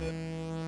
Thank you.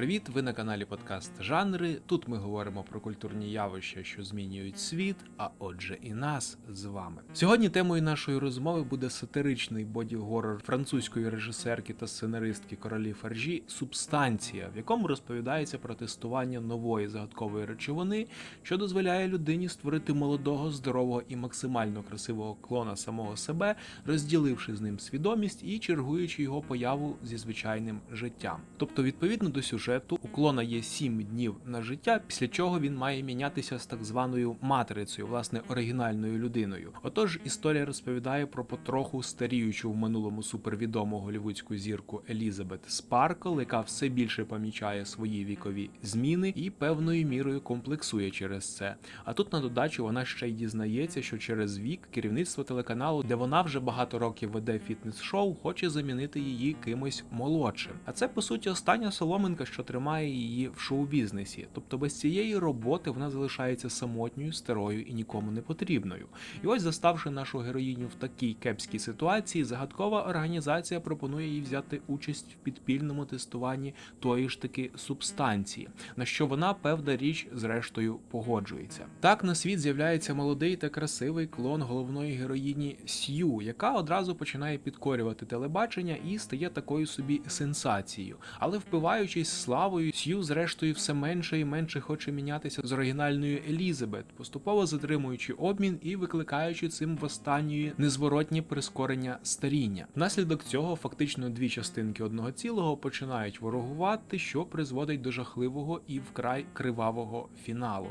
Привіт! Ви на каналі Подкаст Жанри. Тут ми говоримо про культурні явища, що змінюють світ, а отже, і нас з вами. Сьогодні темою нашої розмови буде сатиричний боді-горор французької режисерки та сценаристки королі Фаржі Субстанція, в якому розповідається про тестування нової загадкової речовини, що дозволяє людині створити молодого, здорового і максимально красивого клона самого себе, розділивши з ним свідомість і чергуючи його появу зі звичайним життям. Тобто, відповідно до сюжету, у клона є 7 днів на життя, після чого він має мінятися з так званою матрицею, власне, оригінальною людиною. Отож, історія розповідає про потроху старіючу в минулому супервідому голівудську зірку Елізабет Спаркл, яка все більше помічає свої вікові зміни і певною мірою комплексує через це. А тут на додачу вона ще й дізнається, що через вік керівництво телеканалу, де вона вже багато років веде фітнес-шоу, хоче замінити її кимось молодшим. А це по суті остання соломинка, що тримає її в шоу-бізнесі. Тобто без цієї роботи вона залишається самотньою, старою і нікому не потрібною. І ось, заставши нашу героїню в такій кепській ситуації, загадкова організація пропонує їй взяти участь в підпільному тестуванні тої ж таки субстанції, на що вона певна річ зрештою погоджується. Так на світ з'являється молодий та красивий клон головної героїні Сью, яка одразу починає підкорювати телебачення і стає такою собі сенсацією. Але впиваючись славою, Сью зрештою все менше і менше хоче мінятися з оригінальною Елізабет, поступово затримуючи обмін і викликаючи цим в останньої незворотні прискорення старіння. Внаслідок цього фактично дві частинки одного цілого починають ворогувати, що призводить до жахливого і вкрай кривавого фіналу.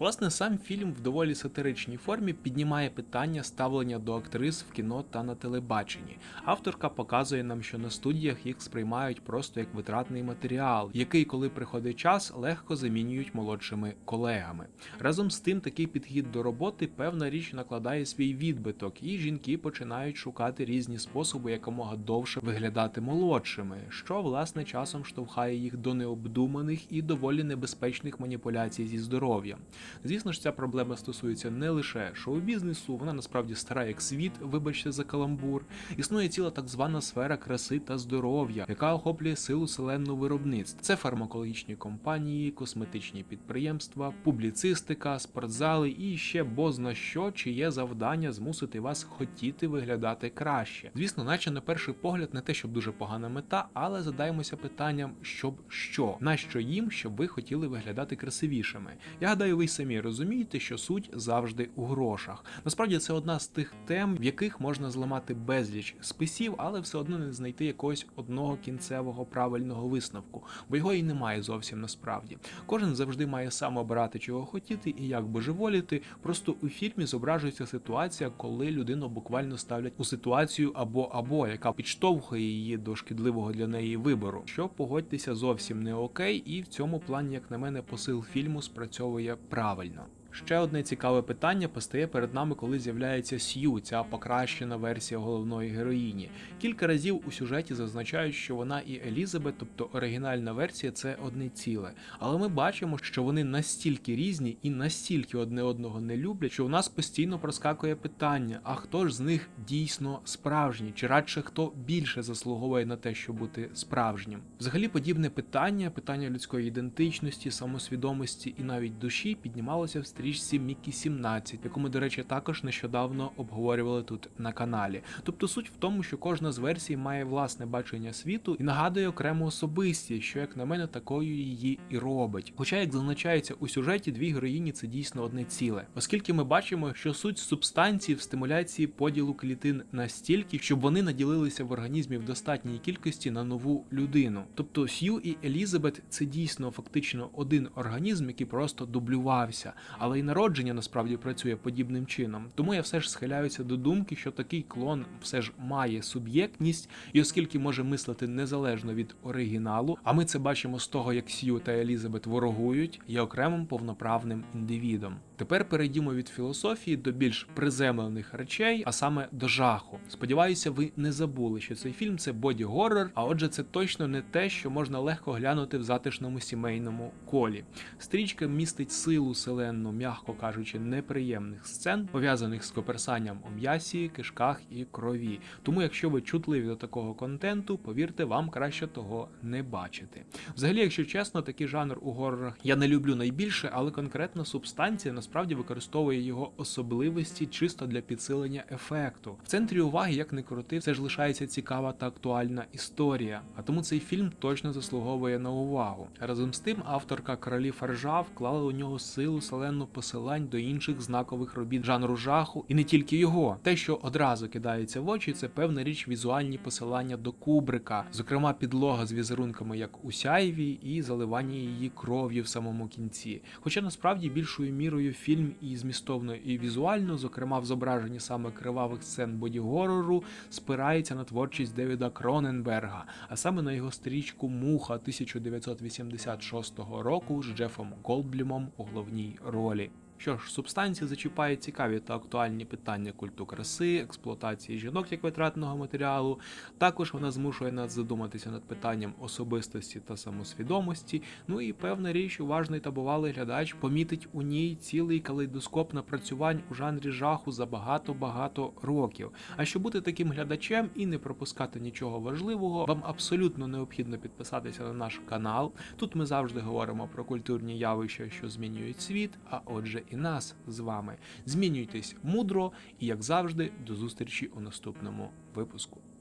Власне, сам фільм в доволі сатиричній формі піднімає питання ставлення до актрис в кіно та на телебаченні. Авторка показує нам, що на студіях їх сприймають просто як витратний матеріал, який, коли приходить час, легко замінюють молодшими колегами. Разом з тим, такий підхід до роботи певна річ накладає свій відбиток, і жінки починають шукати різні способи якомога довше виглядати молодшими, що власне часом штовхає їх до необдуманих і доволі небезпечних маніпуляцій зі здоров'ям. Звісно ж, ця проблема стосується не лише шоу-бізнесу, вона насправді стара як світ, вибачте за каламбур. Існує ціла так звана сфера краси та здоров'я, яка охоплює силу селенну виробництв. Це фармакологічні компанії, косметичні підприємства, публіцистика, спортзали і ще бозна що, чиє завдання змусити вас хотіти виглядати краще. Звісно, наче на перший погляд не те, щоб дуже погана мета, але задаємося питанням, щоб що, нащо їм, щоб ви хотіли виглядати красивішими. Я гадаю, ви самі розумієте, що суть завжди у грошах. Насправді це одна з тих тем, в яких можна зламати безліч списів, але все одно не знайти якогось одного кінцевого правильного висновку, бо його і немає зовсім насправді. Кожен завжди має сам обирати, чого хотіти і як божеволіти. Просто у фільмі зображується ситуація, коли людину буквально ставлять у ситуацію або або, яка підштовхує її до шкідливого для неї вибору, що погодьтеся зовсім не окей, і в цьому плані, як на мене, посил фільму спрацьовує правильно правильно. Ще одне цікаве питання постає перед нами, коли з'являється Сью, ця покращена версія головної героїні. Кілька разів у сюжеті зазначають, що вона і Елізабет, тобто оригінальна версія, це одне ціле. Але ми бачимо, що вони настільки різні і настільки одне одного не люблять, що у нас постійно проскакує питання: а хто ж з них дійсно справжній, чи радше хто більше заслуговує на те, щоб бути справжнім? Взагалі, подібне питання, питання людської ідентичності, самосвідомості і навіть душі піднімалося в стрічці Мікі 17, яку ми, до речі, також нещодавно обговорювали тут на каналі. Тобто суть в тому, що кожна з версій має власне бачення світу і нагадує окрему особистість, що, як на мене, такою її і робить. Хоча, як зазначається у сюжеті, дві героїні це дійсно одне ціле, оскільки ми бачимо, що суть субстанції в стимуляції поділу клітин настільки, щоб вони наділилися в організмі в достатній кількості на нову людину. Тобто Сью і Елізабет це дійсно фактично один організм, який просто дублювався. Й народження насправді працює подібним чином. Тому я все ж схиляюся до думки, що такий клон все ж має суб'єктність, і оскільки може мислити незалежно від оригіналу, а ми це бачимо з того, як Сью та Елізабет ворогують, є окремим повноправним індивідом. Тепер перейдімо від філософії до більш приземлених речей, а саме до жаху. Сподіваюся, ви не забули, що цей фільм це боді-горрор, а отже, це точно не те, що можна легко глянути в затишному сімейному колі. Стрічка містить силу селенну м'яко кажучи, неприємних сцен, пов'язаних з коперсанням у м'ясі, кишках і крові. Тому, якщо ви чутливі до такого контенту, повірте, вам краще того не бачити. Взагалі, якщо чесно, такий жанр у горорах я не люблю найбільше, але конкретно субстанція насправді використовує його особливості чисто для підсилення ефекту. В центрі уваги, як не крути, все ж лишається цікава та актуальна історія. А тому цей фільм точно заслуговує на увагу. Разом з тим, авторка королів Фаржа вклала у нього силу селену посилань до інших знакових робіт жанру жаху, і не тільки його. Те, що одразу кидається в очі, це певна річ візуальні посилання до Кубрика, зокрема підлога з візерунками, як у сяйві, і заливання її кров'ю в самому кінці. Хоча насправді більшою мірою фільм і змістовно, і візуально, зокрема в зображенні саме кривавих сцен боді-горору, спирається на творчість Девіда Кроненберга, а саме на його стрічку Муха 1986 року з Джефом Голдблюмом у головній ролі. Що ж, субстанція зачіпає цікаві та актуальні питання культу краси, експлуатації жінок як витратного матеріалу. Також вона змушує нас задуматися над питанням особистості та самосвідомості. Ну і певна річ, уважний та бувалий глядач помітить у ній цілий калейдоскоп напрацювань у жанрі жаху за багато-багато років. А щоб бути таким глядачем і не пропускати нічого важливого, вам абсолютно необхідно підписатися на наш канал. Тут ми завжди говоримо про культурні явища, що змінюють світ, а отже, і нас з вами. Змінюйтесь мудро і, як завжди, до зустрічі у наступному випуску.